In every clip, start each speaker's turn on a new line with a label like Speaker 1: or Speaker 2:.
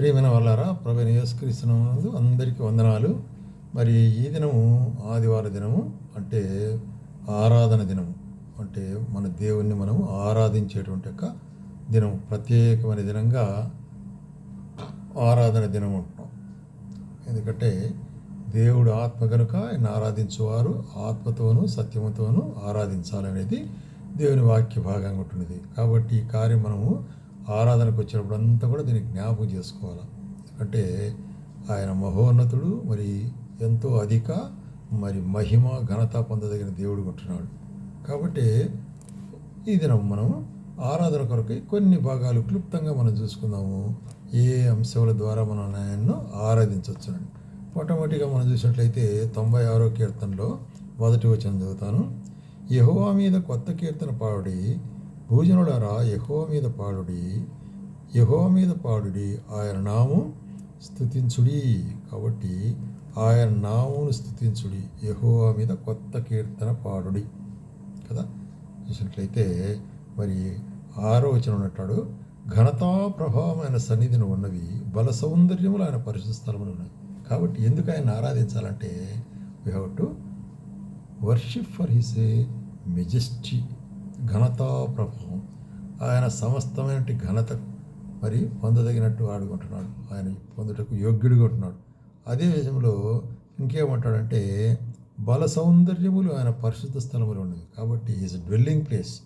Speaker 1: ప్రియమైన వాళ్ళారా ప్రభు యేసుక్రీస్తునందు అందరికీ వందనాలు. మరి ఈ దినము ఆదివార దినము అంటే ఆరాధన దినము. అంటే మన దేవుణ్ణి మనం ఆరాధించేటువంటి యొక్క దినం ప్రత్యేకమైన దినంగా ఆరాధన దినం అంటున్నాం. ఎందుకంటే దేవుడు ఆత్మ కనుక ఆయన ఆరాధించేవారు ఆత్మతోనూ సత్యముతోనూ ఆరాధించాలనేది దేవుని వాక్య భాగంగా ఉంటున్నది. కాబట్టి ఈ కార్యం మనము ఆరాధనకు వచ్చినప్పుడు అంతా కూడా దీన్ని జ్ఞాపకం చేసుకోవాలి? అంటే ఆయన మహోన్నతుడు మరి ఎంతో అధిక మరి మహిమ ఘనత పొందదగిన దేవుడు ఉంటున్నాడు కాబట్టి ఈ దినం మనం ఆరాధన కొరకై కొన్ని భాగాలు క్లుప్తంగా మనం చూసుకుందాము. ఏ అంశాల ద్వారా మనం ఆయన్ను ఆరాధించవచ్చునండి మొట్టమొదటిగా మనం చూసినట్లయితే తొంభై ఆరో కీర్తనలో మొదటి వచ్చిన చదువుతాను. యహోవా మీద కొత్త కీర్తన పాడి భూజనులారా యహో మీద పాడుడి యహో మీద పాడుడి ఆయన నామం స్థుతించుడి కాబట్టి ఆయన నామును స్థుతించుడి యహోవా మీద కొత్త కీర్తన పాడుడి. కదా? చూసినట్లయితే మరి ఆరో వచనం ఉన్నట్టాడు ఘనతా ప్రభావమైన సన్నిధిని ఉన్నవి బల సౌందర్యములు ఆయన పరిశుద్ధ స్థలములు ఉన్నాయి. కాబట్టి ఎందుకు ఆయన ఆరాధించాలంటే we have to worship for his majesty ఘనతాప్రభావం ఆయన సమస్తమైన ఘనత మరి పొందదగినట్టు ఆడుకుంటున్నాడు. ఆయన పొందుటకు యోగ్యుడిగా ఉంటున్నాడు. అదే విషయంలో ఇంకేమంటాడంటే బల సౌందర్యములు ఆయన పరిశుద్ధ స్థలములు ఉన్నవి. కాబట్టి ఈజ్ డ్వెల్లింగ్ ప్లేస్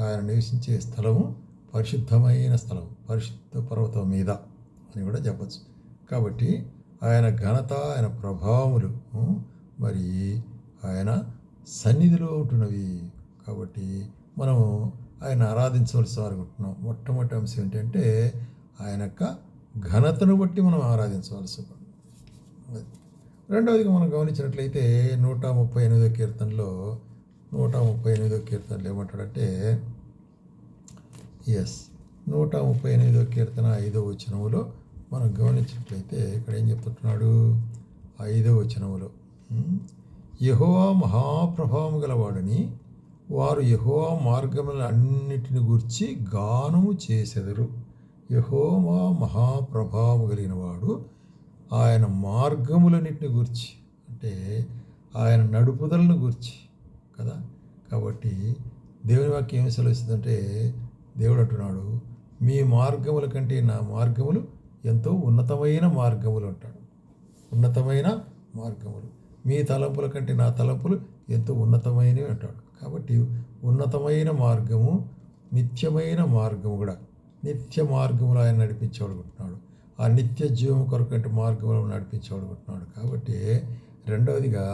Speaker 1: ఆయన నివసించే స్థలము పరిశుద్ధమైన స్థలం పరిశుద్ధ పర్వతం మీద అని కూడా చెప్పచ్చు. కాబట్టి ఆయన ఘనత ఆయన ప్రభావములు మరి ఆయన సన్నిధిలో ఉంటున్నవి. కాబట్టి మనము ఆయన ఆరాధించవలసి అనుకుంటున్నాం మొట్టమొదటి అంశం ఏంటంటే ఆయన యొక్క ఘనతను బట్టి మనం ఆరాధించవలసి రెండవదిగా మనం గమనించినట్లయితే నూట ముప్పై ఎనిమిదో కీర్తనలో నూట ముప్పై ఎనిమిదో కీర్తనలు ఏమంటాడంటే ఎస్ నూట ముప్పై ఎనిమిదో కీర్తన ఐదో వచనములో మనం గమనించినట్లయితే ఇక్కడ ఏం చెప్తున్నాడు? ఐదో వచనములో యహో మహాప్రభావం గలవాడని వారు యెహోవా మార్గముల అన్నిటిని గూర్చి గానము చేసెదరు. యెహోవా మహాప్రభావము కలిగిన వాడు ఆయన మార్గములన్నిటిని గూర్చి అంటే ఆయన నడుపుదలను గూర్చి కదా. కాబట్టి దేవుని వాక్యం ఏమి సెలవిస్తుందంటే దేవుడు అంటున్నాడు మీ మార్గముల కంటే నా మార్గములు ఎంతో ఉన్నతమైన మార్గములు అంటాడు. ఉన్నతమైన మార్గములు. మీ తలంపుల కంటే నా తలంపులు ఎంతో ఉన్నతమైనవి అంటాడు. కాబట్టి ఉన్నతమైన మార్గము నిత్యమైన మార్గము కూడా. నిత్య మార్గములు ఆయన నడిపించబడుకుంటున్నాడు ఆ నిత్య జీవం కొరకటి మార్గంలో నడిపించబడుకుంటున్నాడు కాబట్టి రెండవదిగా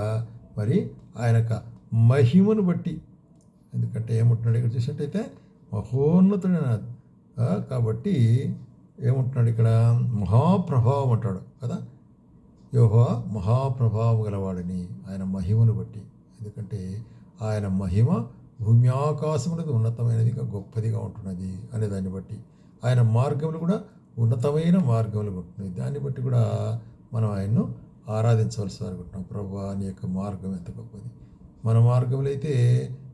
Speaker 1: మరి ఆయన యొక్క మహిమను బట్టి ఎందుకంటే ఏమంటున్నాడు ఇక్కడ చూసినట్టయితే మహోన్నతుడైన కాబట్టి ఏమంటున్నాడు ఇక్కడ? మహాప్రభావం అంటాడు కదా. యోహో మహాప్రభావం గలవాడని ఆయన మహిమను బట్టి. ఎందుకంటే ఆయన మహిమ భూమి ఆకాశమునది ఉన్నతమైనదిగా గొప్పదిగా ఉంటున్నది అనే దాన్ని బట్టి. ఆయన మార్గములు కూడా ఉన్నతమైన మార్గములు ఉంటున్నాయి. దాన్ని బట్టి కూడా మనం ఆయన్ను ఆరాధించవలసి అనుకుంటున్నాం ప్రభు నీ యొక్క మార్గం ఎంత గొప్పది. మన మార్గములు అయితే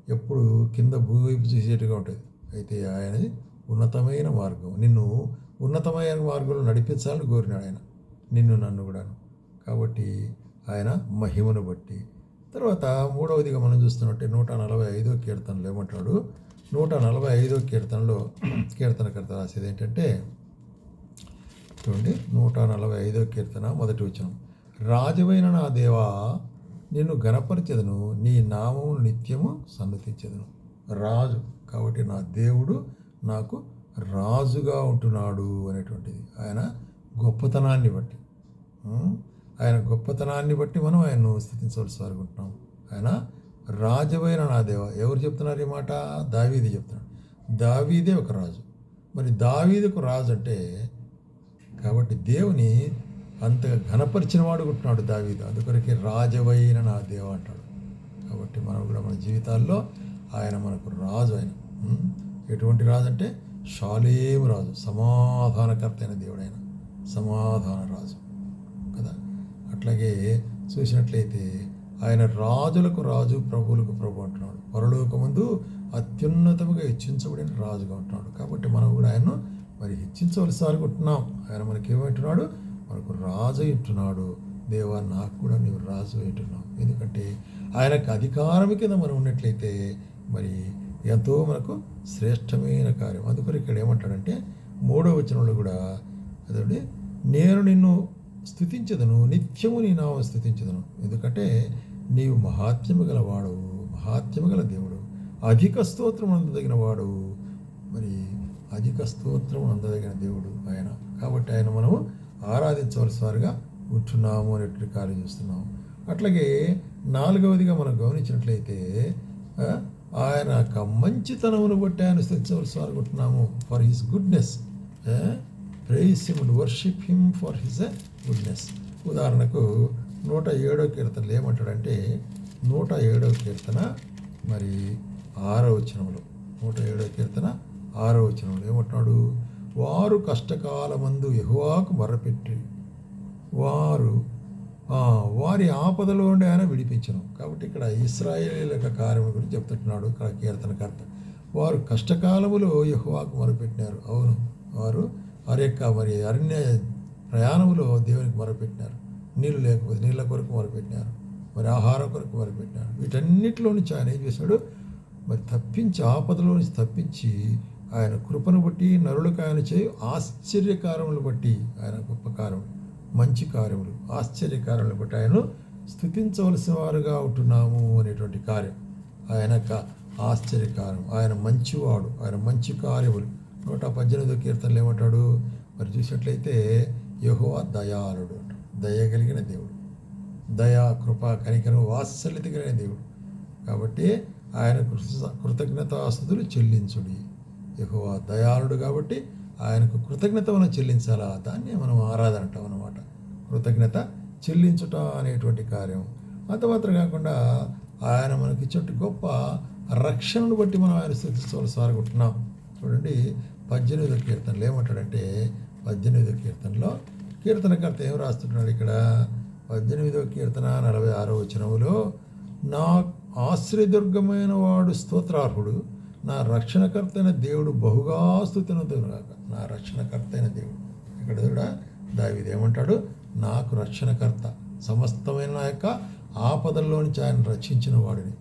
Speaker 1: ఎప్పుడు కింద భూమి వైపు చూసేట్టుగా ఉంటుంది అయితే ఆయనది ఉన్నతమైన మార్గం. నిన్ను ఉన్నతమైన మార్గంలో నడిపించాలని కోరినాడు ఆయన. నిన్ను నన్ను కూడాను. కాబట్టి ఆయన మహిమను బట్టి తర్వాత మూడవదిగా మనం చూస్తున్నట్టే నూట నలభై ఐదో కీర్తనలు ఏమంటున్నాడు? నూట నలభై ఐదో కీర్తనలో కీర్తనకర్త రాసేది ఏంటంటే చూడండి నూట నలభై ఐదో కీర్తన మొదటి వచ్చిన రాజువైన నా దేవా నిన్ను గణపరిచెదను నీ నామము నిత్యము సన్నతించెదను రాజు కాబట్టి నా దేవుడు నాకు రాజుగా ఉంటున్నాడు అనేటువంటిది. ఆయన గొప్పతనాన్ని బట్టి. ఆయన గొప్పతనాన్ని బట్టి మనం ఆయన్ను స్థితించవలసి అనుకుంటున్నాం ఆయన రాజువైన నా దేవ. ఎవరు చెప్తున్నారు ఈ మాట? దావీది చెప్తున్నాడు. దావీదే ఒక రాజు. మరి దావీదకు రాజు అంటే కాబట్టి దేవుని అంతగా ఘనపరిచిన వాడు ఉంటున్నాడు దావీదు. అందుకొరకే రాజవైన నా దేవ అంటాడు. కాబట్టి మనం కూడా మన జీవితాల్లో ఆయన మనకు రాజు ఆయన. ఎటువంటి రాజు అంటే షాలేము రాజు. సమాధానకర్త అయిన దేవుడైన. సమాధాన రాజు. కదా? అట్లాగే చూసినట్లయితే ఆయన రాజులకు రాజు ప్రభువులకు ప్రభు అంటున్నాడు. పరలోకమందు అత్యున్నతముగా హెచ్చించబడిన రాజుగా ఉంటున్నాడు కాబట్టి మనం కూడా ఆయన్ను మరి హెచ్చించవలసి అనుకుంటున్నాం. ఆయన మనకి ఏమంటున్నాడు? మనకు రాజు ఉంటున్నాడు దేవా నాకు కూడా నీవు రాజు అంటున్నావు. ఎందుకంటే ఆయనకు అధికారం కింద మనం ఉన్నట్లయితే మరి ఎంతో మనకు శ్రేష్టమైన కార్యం. అందుకని ఇక్కడ ఏమంటాడంటే మూడో వచనంలో కూడా అదే నేను నిన్ను స్థుతించదను. నిత్యము నీ నామం స్థుతించదను. ఎందుకంటే నీవు మహాత్మ్యము గలవాడు మహాత్మ్యము గల దేవుడు. అధిక స్తోత్రం అందదగిన వాడు. మరి అధిక స్తోత్రం అందదగిన దేవుడు ఆయన. కాబట్టి ఆయన మనము ఆరాధించవలసిన వారుగా ఉంటున్నాము అనేటువంటి కార్యం చూస్తున్నాము. అట్లాగే నాలుగవదిగా మనం గమనించినట్లయితే ఆయన యొక్క మంచితనమును బట్టి ఆయన స్థితించవలసిన వారు ఉంటున్నాము for his goodness praise him worship him for his goodness ఉదాహరణకు నూట ఏడో కీర్తనలు ఏమంటాడంటే నూట ఏడో కీర్తన మరి ఆరో వచనంలో నూట ఏడో కీర్తన ఆరో వచనంలో ఏమంటున్నాడు? వారు కష్టకాలమందు యెహోవాకు మర్రపెట్టి వారు వారి ఆపదలో ఉండి ఆయన విడిపించను. కాబట్టి ఇక్కడ ఇస్రాయేల్ యొక్క కార్యం గురించి చెప్తున్నాడు ఇక్కడ కీర్తనకర్త. వారు కష్టకాలములో యెహోవాకు మొరపెట్టినారు. అవును. వారు వారి యొక్క మరి అరణ్య ప్రయాణములో దేవునికి మొరపెట్టినారు. నీళ్ళు లేకపోతే నీళ్ళ కొరకు మొరపెట్టినారు. మరి ఆహారం కొరకు మొరపెట్టినారు. వీటన్నిటిలో నుంచి ఆయన ఏం చేశాడు? మరి తప్పించి ఆపదలో నుంచి తప్పించి ఆయన కృపను బట్టి నరులకు ఆయన చేయి ఆశ్చర్యకారములు బట్టి ఆయన గొప్ప కార్యములు మంచి కార్యములు ఆశ్చర్యకారములు బట్టి ఆయన స్థుతించవలసిన వారుగా ఉంటున్నాము అనేటువంటి కార్యం. ఆయన యొక్క ఆశ్చర్యకారం ఆయన మంచివాడు. ఆయన మంచి కార్యములు. నూట పద్దెనిమిదో కీర్తనలు ఏమంటాడు? మరి చూసినట్లయితే యహోవా దయాళుడు దయ కలిగిన దేవుడు. దయా కృప కనికరం వాత్సల్యత కలిగిన దేవుడు. కాబట్టి ఆయన కృతజ్ఞతాస్తుతులు చెల్లించుడి. యహోవా దయాళుడు కాబట్టి ఆయనకు కృతజ్ఞత మనం చెల్లించాలా? దాన్ని మనం ఆరాధన అంటాం అన్నమాట. కృతజ్ఞత చెల్లించుట అనేటువంటి కార్యం. అంత మాత్రం కాకుండా ఆయన మనకి ఇచ్చే గొప్ప రక్షణను బట్టి మనం ఆయన స్థుతించవలసి అనుకుంటున్నాం చూడండి పద్దెనిమిదో కీర్తనలు ఏమంటాడంటే పద్దెనిమిదో కీర్తనలో కీర్తనకర్త ఏం రాస్తున్నాడు ఇక్కడ? పద్దెనిమిదో కీర్తన నలభై ఆరో వచనములో నా ఆశ్రయదుర్గమైన వాడు స్తోత్రార్హుడు నా రక్షణకర్త అయిన దేవుడు బహుగా స్థుతినందుగాక నా రక్షణకర్త అయిన దేవుడు. ఇక్కడ కూడా దావిది ఏమంటాడు? నాకు రక్షణకర్త సమస్తమైన నా యొక్క ఆపదల్లో నుంచి ఆయన రక్షించిన వాడిని.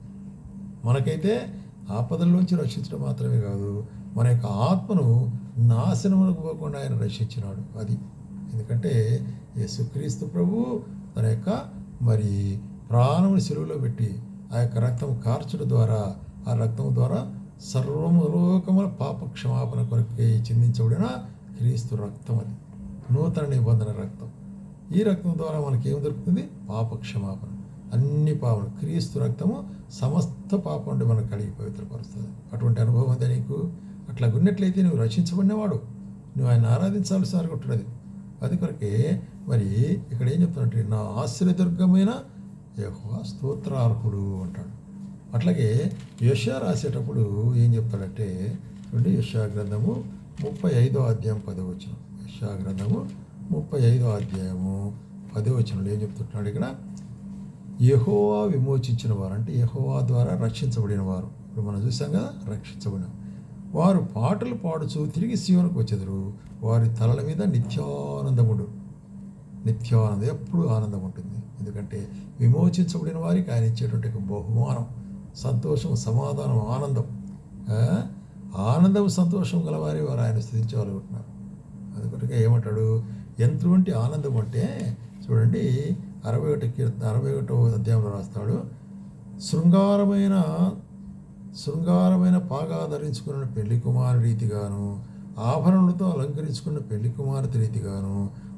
Speaker 1: మనకైతే ఆపదల్లోంచి రక్షించడం మాత్రమే కాదు మన యొక్క ఆత్మను నాశనములకు పోకుండా ఆయన రక్షించినాడు. అది ఎందుకంటే యేసుక్రీస్తు ప్రభు తన యొక్క మరి ప్రాణముని సెలువులో పెట్టి ఆ యొక్క రక్తం కార్చడం ద్వారా ఆ రక్తం ద్వారా సర్వములోకముల పాప క్షమాపణ కొరకే చెందించబడిన క్రీస్తు రక్తం అది. నూతన నిబంధన రక్తం. ఈ రక్తం ద్వారా మనకి ఏం దొరుకుతుంది? పాప క్షమాపణ అన్ని పాపలు క్రీస్తు రక్తము సమస్త పాపం నుండి మనకు కలిగి పవిత్రపరుస్తుంది. అటువంటి అనుభవం ఉందా నీకు? అట్లా ఉన్నట్లయితే నువ్వు రక్షించబడినవాడు. నువ్వు ఆయన ఆరాధించాల్సి అనుకుంటున్నది అది కొరకే మరి ఇక్కడ ఏం చెప్తున్నట్టు నా ఆశ్రయదుర్గమైన యహో స్తోత్రార్హుడు అంటాడు. అట్లాగే యశా రాసేటప్పుడు ఏం చెప్తాడంటే చూడండి యశా గ్రంథము ముప్పై ఐదో అధ్యాయం పదో వచనం యశా గ్రంథము ముప్పై ఐదో అధ్యాయము పదో వచనంలో ఏం చెప్తుంటున్నాడు ఇక్కడ? యెహోవా విమోచించిన వారు అంటే యెహోవా ద్వారా రక్షించబడిన వారు. ఇప్పుడు మనం చూసాం కదా రక్షించబడిన వారు పాటలు పాడుచు తిరిగి శివునికి వచ్చెదరు. వారి తలల మీద నిత్యానందముడు. నిత్యానందం ఎప్పుడు ఆనందం ఉంటుంది ఎందుకంటే విమోచించబడిన వారికి ఆయన ఇచ్చేటువంటి బహుమానం. సంతోషం సమాధానం ఆనందం. ఆనందం సంతోషం గలవారి వారు ఆయన స్థితించగలుగుతున్నారు అందుకొరకే ఏమంటాడు? ఎంతటి ఆనందం అంటే చూడండి అరవై ఒకటి కీర్తన అరవై ఒకటో అధ్యాయంలో రాస్తాడు. శృంగారమైన శృంగారమైన పాగా ధరించుకున్న పెళ్ళి కుమారు రీతిగాను ఆభరణలతో అలంకరించుకున్న పెళ్ళి కుమార్తె రీతిగాను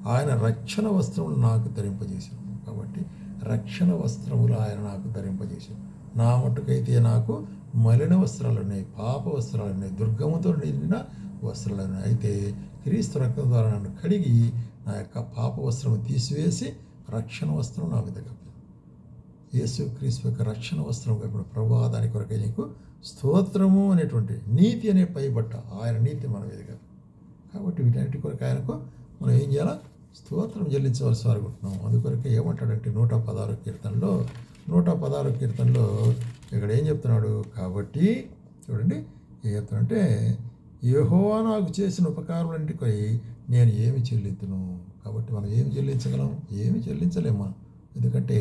Speaker 1: ఆయన రక్షణ వస్త్రములు నాకు ధరింపజేశాను కాబట్టి రక్షణ వస్త్రములు ఆయన నాకు ధరింపజేశాను నా మటుకైతే నాకు మలిన వస్త్రాలు ఉన్నాయి పాప వస్త్రాలు ఉన్నాయి దుర్గముతో నిండిన వస్త్రాలు ఉన్నాయి. అయితే క్రీస్తు రక్తం ద్వారా నన్ను కడిగి నా యొక్క పాప వస్త్రము తీసివేసి రక్షణ వస్త్రం నా మీద యేసు క్రీస్తు యొక్క రక్షణ వస్త్రం కప్పిన ప్రభా దాని కొరకే నీకు స్తోత్రము అనేటువంటి నీతి అనే పైబట్ట ఆయన నీతి మన మీద కాబట్టి వీటన్నిటి కొరకు ఆయనకు మనం ఏం చేయాలా? స్తోత్రం చెల్లించవలసి అనుకుంటున్నాం అందుకొరకే ఏమంటాడంటే నూట పదహారు కీర్తనలో నూట పదహారు కీర్తనలో ఇక్కడ ఏం చెప్తున్నాడు? కాబట్టి చూడండి ఏం చెప్తున్నాడంటే యెహోవా నాకు చేసిన ఉపకారములంటికై నేను ఏమి చెల్లింతును? కాబట్టి మనం ఏమి చెల్లించగలం? ఏమి చెల్లించలేము మనం. ఎందుకంటే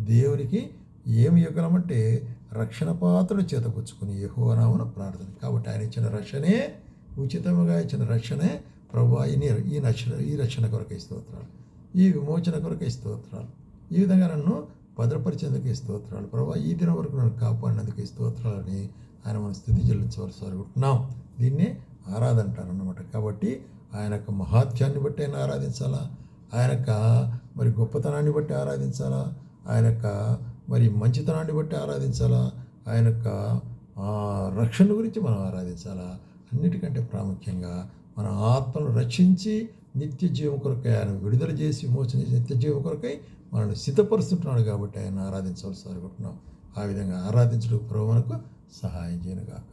Speaker 1: దేవునికి ఏమి ఇవ్వగలమంటే రక్షణ పాత్రను చేతపుచ్చుకుని యెహోవానామన ప్రార్థన. కాబట్టి ఆయన ఇచ్చిన రక్షణే ఉచితముగా ఇచ్చిన రక్షణే ప్రభు ఈ ఈ రక్షణ ఈ రక్షణ కొరకే స్తోత్రాలు ఈ విమోచన కొరకే స్తోత్రాలు ఈ విధంగా నన్ను భద్రపరిచేందుకు స్తోత్రాలు ప్రభా ఈ దినం వరకు నన్ను కాపాడినందుకు స్తోత్రాలని ఆయన మన స్థితి చెల్లించవలసి అనుకుంటున్నాం దీన్నే ఆరాధన అంటారన్నమాట. కాబట్టి ఆయన యొక్క మహాత్యాన్ని బట్టి ఆయన ఆరాధించాలా? ఆయన యొక్క మరి గొప్పతనాన్ని బట్టి ఆరాధించాలా? ఆయన యొక్క మరి మంచితనాన్ని బట్టి ఆరాధించాలా? ఆయన యొక్క రక్షణ గురించి మనం ఆరాధించాలా? అన్నిటికంటే ప్రాముఖ్యంగా మన ఆత్మను రక్షించి నిత్య జీవం కొరకై ఆయన విడుదల చేసి విమోచన చేసి నిత్య జీవం కొరకై మనల్ని సిద్ధపరుస్తుంటున్నాడు కాబట్టి ఆయన ఆరాధించవలసి అనుకుంటున్నాం ఆ విధంగా ఆరాధించడం ప్రభు మనకు సహాయం చేయను కాక